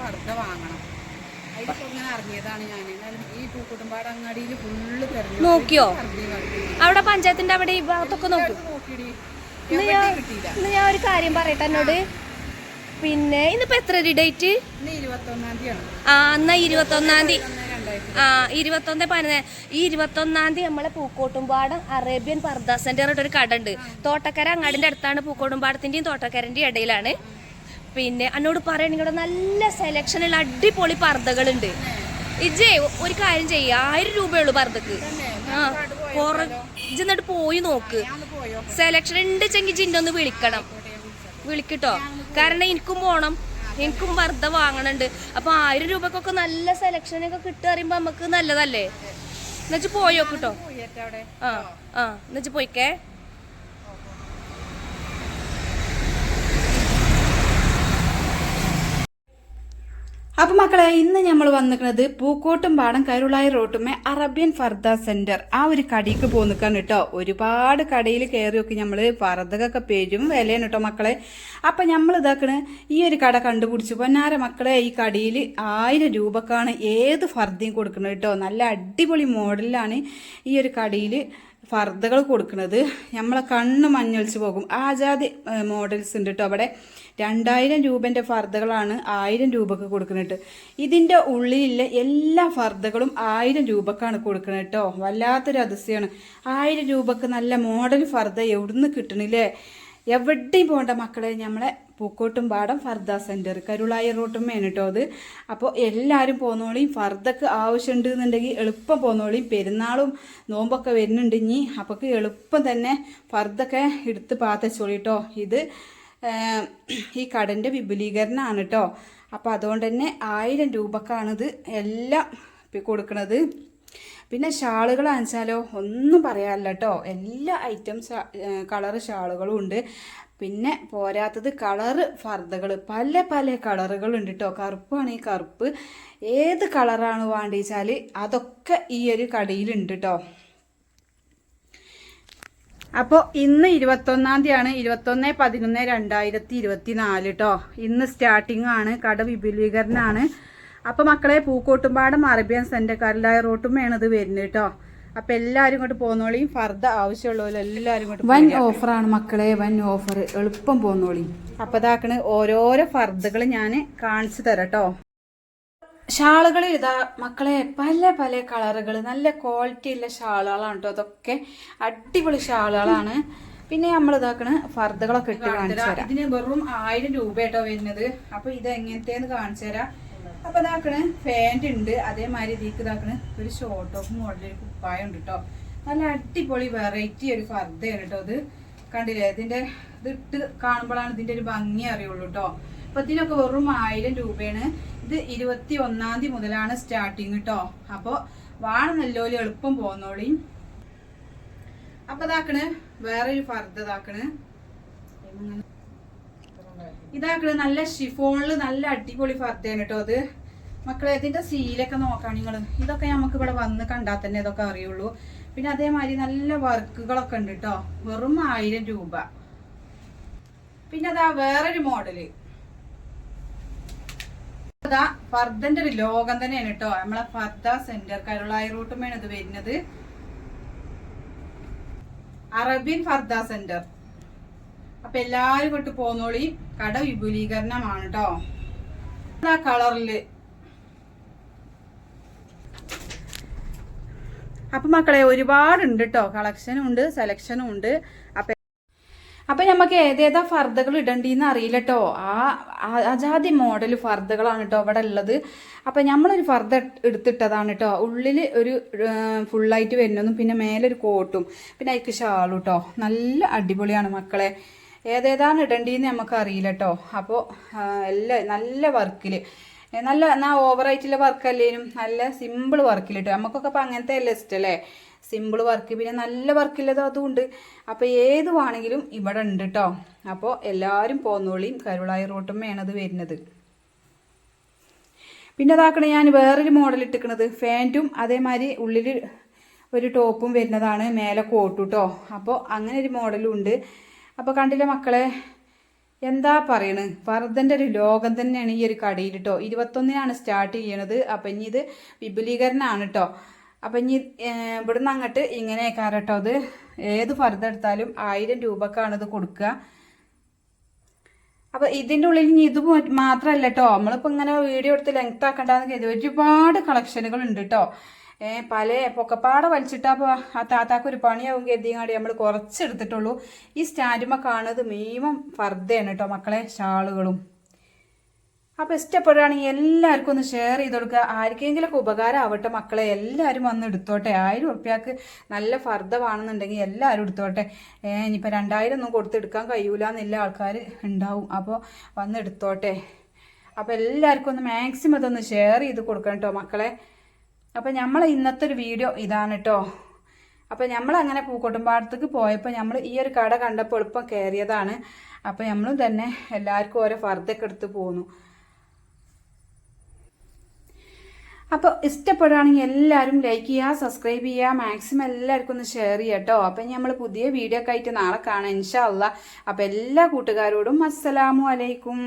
പർദ്ദ വാങ്ങണം. തെരഞ്ഞു നോക്കിയോ? അവിടെ പഞ്ചായത്തിന്റെ അവിടെ ഈ ഭാഗത്തൊക്കെ നോക്കി. ഇന്ന് ഞാൻ ഒരു കാര്യം പറയട്ടെ എന്നോട്? പിന്നെ ഇന്നിപ്പോ എത്ര ഡേറ്റ്? ആ എന്നാ ഇരുപത്തൊന്നാം തീയതി ആ ഇരുപത്തൊന്ന് പതിനൊന്ന്. ഈ ഇരുപത്തൊന്നാം തീയതി നമ്മളെ പൂക്കോട്ടുംപാടം അറേബ്യൻ പർദ സെന്റർ ഒരു കട ഉണ്ട്. തോട്ടക്കര അങ്ങാടിന്റെ അടുത്താണ് പൂക്കോട്ടുംപാടത്തിന്റെയും തോട്ടക്കരന്റെയും ഇടയിലാണ്. പിന്നെ എന്നോട് പറയണെങ്കിൽ ഇവിടെ നല്ല സെലക്ഷനുള്ള അടിപൊളി പർദ്ദകളുണ്ട്. ഇജേ ഒരു കാര്യം ചെയ്യ ആയിരം രൂപയുള്ളൂ പർദ്ദക്ക്. ആ കുറ എന്നിട്ട് പോയി നോക്ക്. സെലക്ഷൻ ഉണ്ട് ചെങ്കിൽ ജിന്റെ ഒന്ന് വിളിക്കണം. വിളിക്കട്ടോ? കാരണം എനിക്കും പോണം. എനിക്കും വർദ്ധ വാങ്ങണുണ്ട്. അപ്പൊ ആയിരം രൂപക്കൊക്കെ നല്ല സെലക്ഷനൊക്കെ കിട്ടുക അറിയുമ്പോ നമുക്ക് നല്ലതല്ലേ? എന്നുവെച്ച് പോയോ കിട്ടോ പോയിട്ട് അവിടെ. ആ ആ എന്നുവെച്ച് പോയിക്കേ. അപ്പൊ മക്കളെ ഇന്ന് നമ്മൾ വന്നിരിക്കുന്നത് പൂക്കോട്ടും പാടം കരുളായി റോട്ടുമേ അറബ്യൻ ഫർദ സെന്റർ. ആ ഒരു കടയ്ക്ക് പോന്നിക്കാണ് കേട്ടോ ഒരുപാട് കടയിൽ കയറിയൊക്കെ നമ്മൾ ഫർദകൊക്കെ പേരും വിലയാണ് കേട്ടോ മക്കളെ. അപ്പൊ നമ്മൾ ഇതാക്കണ് ഈ ഒരു കട കണ്ടുപിടിച്ചു. പൊന്നാര മക്കളെ ഈ കടയിൽ ആയിരം രൂപക്കാണ് ഏത് ഫർദയും കൊടുക്കുന്നത് കേട്ടോ നല്ല അടിപൊളി മോഡലിലാണ് ഈ ഒരു കടയിൽ ഫർദകൾ കൊടുക്കുന്നത് നമ്മളെ കണ്ണ് മഞ്ഞളിച്ച് പോകും. ആജാതി മോഡൽസ് ഉണ്ട് കേട്ടോ അവിടെ. രണ്ടായിരം രൂപന്റെ ഫർദകളാണ് ആയിരം രൂപക്ക് കൊടുക്കുന്നത് ഇതിന്റെ ഉള്ളിലുള്ള എല്ലാ ഫർദകളും ആയിരം രൂപക്കാണ് കൊടുക്കുന്നത് കേട്ടോ വല്ലാത്തൊരു അതിശയമാണ് ആയിരം രൂപക്ക് നല്ല മോഡൽ ഫർദ എവിടുന്ന് കിട്ടണില്ലേ? എവിടെയും പോകേണ്ട മക്കളെ നമ്മളെ പൂക്കോട്ടും പാടം ഫർദ സെന്റർ കരുളായി റോട്ടും മേണ് കേട്ടോ അത്. അപ്പോൾ എല്ലാവരും പോന്നോളിയും ഫർദക്ക് ആവശ്യമുണ്ട് എന്നുണ്ടെങ്കിൽ എളുപ്പം പോന്നോളിയും പെരുന്നാളും നോമ്പൊക്കെ വരുന്നുണ്ട് ഇനി അപ്പോൾ എളുപ്പം തന്നെ ഫർദൊക്കെ എടുത്ത് പാത്തച്ചോളി കേട്ടോ ഇത് ഈ കടന്റെ വിപുലീകരണമാണ് കേട്ടോ അപ്പോൾ അതുകൊണ്ട് തന്നെ ആയിരം രൂപക്കാണിത് എല്ലാം കൊടുക്കുന്നത് പിന്നെ ഷാളുകൾ അയച്ചാലോ ഒന്നും പറയാനില്ല കേട്ടോ എല്ലാ ഐറ്റം കളർ ഷാളുകളും ഉണ്ട്. പിന്നെ പോരാത്തത് കളറ് ഫർദകൾ. പല പല കളറുകളുണ്ട് കേട്ടോ ഈ കറുപ്പ്. ഏത് കളറാണ് വേണ്ടിച്ചാൽ അതൊക്കെ ഈ ഒരു കടയിലുണ്ട് കേട്ടോ അപ്പോൾ ഇന്ന് ഇരുപത്തൊന്നാം തീയതിയാണ് ഇരുപത്തൊന്ന് പതിനൊന്ന് രണ്ടായിരത്തി ഇരുപത്തി നാല് കേട്ടോ ഇന്ന് സ്റ്റാർട്ടിംഗ് ആണ് കട വിപുലീകരണമാണ് അപ്പോൾ മക്കളെ പൂക്കോട്ടുംപാടം അറബിയൻ കരലായ റോട്ടും വേണത് വരുന്നത് കേട്ടോ അപ്പോൾ എല്ലാവരും ഇങ്ങോട്ട് പോന്നോളിയും ഫർദ ആവശ്യമുള്ളവരും എല്ലാവരും ഇങ്ങോട്ട് വൻ ഓഫറാണ് മക്കളെ വൻ ഓഫർ. എളുപ്പം പോന്നോളി. അപ്പോൾ ഇതാക്കണ് ഓരോരോ ഫർദകൾ ഞാൻ കാണിച്ചു തരാം കേട്ടോ ഷാളുകൾ ഇതാ മക്കളെ പല പല കളറുകൾ നല്ല ക്വാളിറ്റി ഉള്ള ഷാളുകളാണ് കേട്ടോ അതൊക്കെ അടിപൊളി ഷാളുകളാണ്. പിന്നെ നമ്മൾ ഇതാക്കണ ഫർദുകളൊക്കെ ഇട്ട് കാണിച്ചു തരാം. ഇതിന് വെറും ആയിരം രൂപ കേട്ടോ വരുന്നത്. അപ്പൊ ഇത് എങ്ങനത്തേന്ന് കാണിച്ചു തരാം. അപ്പൊ ഇതാക്കണ ഫാന്റ് ഉണ്ട് അതേമാതിരി ഇതിക്ക് ഇതാക്കണ ഒരു ഷോർട്ട് ഓഫ് മോഡൽ ഒരു കുപ്പായം ഉണ്ട് കേട്ടോ നല്ല അടിപൊളി വെറൈറ്റി ഒരു ഫർദയാണ് കേട്ടോ അത് കണ്ടില്ലേ? ഇതിന്റെ ഇത് ഇട്ട് കാണുമ്പോഴാണ് ഇതിന്റെ ഒരു ഭംഗി അറിയുള്ളൂ കേട്ടോ അപ്പൊ വെറും ആയിരം രൂപയാണ്. ഇത് ഇരുപത്തി ഒന്നാം തീയതി മുതലാണ് സ്റ്റാർട്ടിങ് കേട്ടോ അപ്പൊ വാണ നല്ലോലി എളുപ്പം പോന്നോളി. അപ്പൊ ഇതാക്കണ്. വേറൊരു ഫർദ് ഇതാക്കണ്. ഇതാക്കണ് നല്ല ഷിഫോണിൽ നല്ല അടിപൊളി ഫർദയാണ് കേട്ടോ അത് മക്കളെ ഇതിന്റെ സീലൊക്കെ നോക്കാം നിങ്ങൾ ഇതൊക്കെ നമുക്ക് ഇവിടെ വന്ന് കണ്ടാൽ തന്നെ ഇതൊക്കെ അറിയുള്ളൂ. പിന്നെ അതേമാതിരി നല്ല വർക്കുകളൊക്കെ ഉണ്ട് കേട്ടോ വെറും ആയിരം രൂപ. പിന്നെ അതാ വേറൊരു മോഡൽ ഫർദന്റെ ഒരു ലോകം തന്നെയാണ് കേട്ടോ. നമ്മളെ ഫർദ സെന്റർ കരുളായി റൂട്ടുമാണ് ഇത് വരുന്നത്. അറബിൻ ഫർദ സെന്റർ അപ്പൊ എല്ലാരും കൊണ്ട് പോന്നോളി. കട വിപുലീകരണമാണ് കേട്ടോ. ആ കളറിൽ അപ്പൊ മക്കളെ ഒരുപാടുണ്ട് കേട്ടോ. കളക്ഷനും ഉണ്ട് സെലക്ഷനും ഉണ്ട്. അപ്പൊ അപ്പൊ നമുക്ക് ഏതേതാ ഫർദകൾ ഇടണ്ടീന്ന് അറിയില്ലട്ടോ. ആ അജാതി മോഡൽ ഫർദകളാണ് കേട്ടോ ഇവിടെ ഉള്ളത് അപ്പൊ നമ്മളൊരു ഫർദ എടുത്തിട്ടതാണ് കേട്ടോ ഉള്ളിൽ ഒരു ഫുള്ളായിട്ട് വരുന്നതും പിന്നെ മേലെ ഒരു കോട്ടും പിന്നെ അതിക്ക് ഷാളും കേട്ടോ നല്ല അടിപൊളിയാണ് മക്കളെ. ഏതേതാണ് ഇടണ്ടീന്ന് നമുക്ക് അറിയില്ലട്ടോ. അപ്പോൾ എല്ലാ നല്ല വർക്കിൽ നല്ല എന്നാ ഓവറായിട്ടുള്ള വർക്ക് അല്ലേലും നല്ല സിമ്പിൾ വർക്കിൽ കേട്ടോ നമുക്കൊക്കെ അപ്പൊ അങ്ങനത്തെ അല്ലേ ഇഷ്ടല്ലേ സിമ്പിൾ വർക്ക്. പിന്നെ നല്ല വർക്കില്ലത് അതുകൊണ്ട് അപ്പോൾ ഏത് വേണമെങ്കിലും ഇവിടെ ഉണ്ട് കേട്ടോ അപ്പോൾ എല്ലാവരും പോന്നോളിയും കരുളായി റോട്ടും വേണത് വരുന്നത്. പിന്നെ അതാക്കണേ ഞാൻ വേറൊരു മോഡൽ ഇട്ടിക്കണത്. ഫാന്റും അതേമാതിരി ഉള്ളിൽ ഒരു ടോപ്പും വരുന്നതാണ്. മേലെ കോട്ടു കേട്ടോ അപ്പോൾ അങ്ങനെ ഒരു മോഡലും ഉണ്ട്. അപ്പോൾ കണ്ടില്ലേ മക്കളെ? എന്താ പറയണ്? വർദ്ധന്റെ ഒരു ലോകം തന്നെയാണ് ഈ ഒരു കടയിൽ കേട്ടോ ഇരുപത്തൊന്നിനാണ് സ്റ്റാർട്ട് ചെയ്യണത്. അപ്പം ഇനി ഇത് വിപുലീകരണമാണ് കേട്ടോ അപ്പം ഇനി ഇവിടുന്ന് അങ്ങോട്ട് ഇങ്ങനെ കേട്ടോ അത്. ഏത് ഫർദർ എടുത്താലും ആയിരം രൂപക്കാണ് ഇത് കൊടുക്കുക. അപ്പോൾ ഇതിന്റെ ഉള്ളിൽ ഇനി ഇത് മാത്രമല്ല കേട്ടോ നമ്മളിപ്പോൾ ഇങ്ങനെ വീഡിയോ എടുത്ത് ലെങ്ത് ആക്കണ്ടെന്ന് കരുതി. ഒരുപാട് കളക്ഷനുകൾ ഉണ്ട് കേട്ടോ പല പൊക്കപ്പാടെ വലിച്ചിട്ടപ്പോൾ ആ താത്താക്ക് ഒരു പണിയാവും കരുതിയാണ്ട് നമ്മൾ കുറച്ചെടുത്തിട്ടുള്ളൂ. ഈ സ്റ്റാൻഡുമ്മ കാണുന്നത് മീമം ഫർദയാണ് കേട്ടോ മക്കളെ ഷാളുകളും. അപ്പോൾ ഇഷ്ടപ്പെടുകയാണെങ്കിൽ എല്ലാവർക്കും ഒന്ന് ഷെയർ ചെയ്ത് കൊടുക്കുക. ആർക്കെങ്കിലുമൊക്കെ ഉപകാരം ആവട്ടെ മക്കളെ. എല്ലാവരും വന്ന് എടുത്തോട്ടെ. ആയിരം ഉറുപ്പ്യക്ക് നല്ല ഫർദ വേണമെന്നുണ്ടെങ്കിൽ എല്ലാവരും എടുത്തോട്ടെ. ഇനിയിപ്പോൾ രണ്ടായിരം ഒന്നും കൊടുത്തെടുക്കാൻ കഴിയൂല എന്നില്ല ആൾക്കാർ ഉണ്ടാവും. അപ്പോൾ വന്ന് എടുത്തോട്ടെ. അപ്പോൾ എല്ലാവർക്കും ഒന്ന് മാക്സിമം ഇതൊന്ന് ഷെയർ ചെയ്ത് കൊടുക്കണം കേട്ടോ മക്കളെ. അപ്പോൾ നമ്മൾ ഇന്നത്തെ ഒരു വീഡിയോ ഇതാണ് കേട്ടോ അപ്പോൾ നമ്മൾ അങ്ങനെ പോയപ്പോൾ നമ്മൾ ഈ ഒരു കട കണ്ടപ്പോൾ എളുപ്പം കയറിയതാണ്. അപ്പോൾ നമ്മളും തന്നെ എല്ലാവർക്കും ഓരോ ഫർദ്ദൊക്കെ എടുത്ത് പോന്നു. അപ്പോൾ ഇഷ്ടപ്പെടുകയാണെങ്കിൽ എല്ലാവരും ലൈക്ക് ചെയ്യുക സബ്സ്ക്രൈബ് ചെയ്യുക മാക്സിമം എല്ലാവർക്കും ഒന്ന് ഷെയർ ചെയ്യുക കേട്ടോ അപ്പം നമ്മൾ പുതിയ വീഡിയോ ഒക്കെ ആയിട്ട് നാളെ കാണാം ഇൻഷാ അല്ലാ അപ്പോൾ എല്ലാ കൂട്ടുകാരോടും അസ്സലാമു അലൈക്കും.